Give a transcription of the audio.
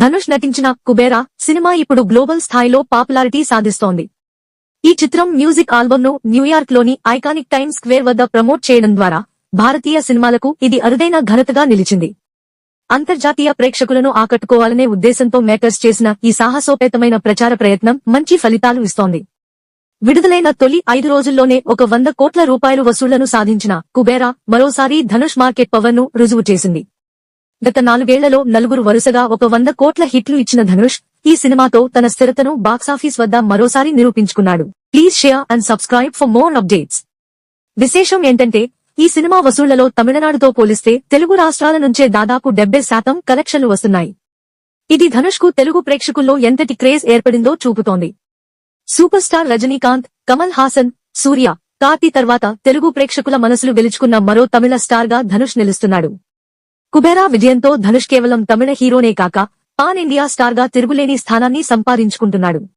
ధనుష్ నటించిన కుబేరా సినిమా ఇప్పుడు గ్లోబల్ స్థాయిలో పాపులారిటీ సాధిస్తోంది. ఈ చిత్రం మ్యూజిక్ ఆల్బమ్ను న్యూయార్క్లోని ఐకానిక్ టైమ్ స్క్వేర్ వద్ద ప్రమోట్ చేయడం ద్వారా భారతీయ సినిమాలకు ఇది అరుదైన ఘనతగా నిలిచింది. అంతర్జాతీయ ప్రేక్షకులను ఆకట్టుకోవాలనే ఉద్దేశంతో మేకర్స్ చేసిన ఈ సాహసోపేతమైన ప్రచార ప్రయత్నం మంచి ఫలితాలు ఇస్తోంది. విడుదలైన తొలి ఐదు రోజుల్లోనే ఒక వంద కోట్ల రూపాయలు వసూళ్ళను సాధించిన కుబేరా మరోసారి ధనుష్ మార్కెట్ పవర్ను రుజువు చేసింది. గత నాలుగేళ్ళలో నలుగురు వరుసగా ఒక వంద కోట్ల హిట్లు ఇచ్చిన ధనుష్ ఈ సినిమాతో తన స్థిరతను బాక్సాఫీస్ వద్ద మరోసారి నిరూపించుకున్నాడు. Please share and subscribe for more updates. విశేషం ఏంటంటే ఈ సినిమా వసూళ్ళలో తమిళనాడుతో పోలిస్తే తెలుగు రాష్ట్రాల నుంచే దాదాపు డెబ్బై శాతం కలెక్షన్లు వస్తున్నాయి. ఇది ధనుష్కు తెలుగు ప్రేక్షకుల్లో ఎంతటి క్రేజ్ ఏర్పడిందో చూపుతోంది. సూపర్ స్టార్ రజనీకాంత్ కమల్ హాసన్ సూర్య కార్తీ తర్వాత తెలుగు ప్రేక్షకుల మనసులు గెలుచుకున్న మరో తమిళ స్టార్గా ధనుష్ నిలుస్తున్నాడు. కుబేరా విజయంతో ధనుష్ కేవలం తమిళ హీరోనే కాక పాన్ ఇండియా స్టార్గా తిరుగులేని స్థానాన్ని సంపాదించుకుంటున్నాడు.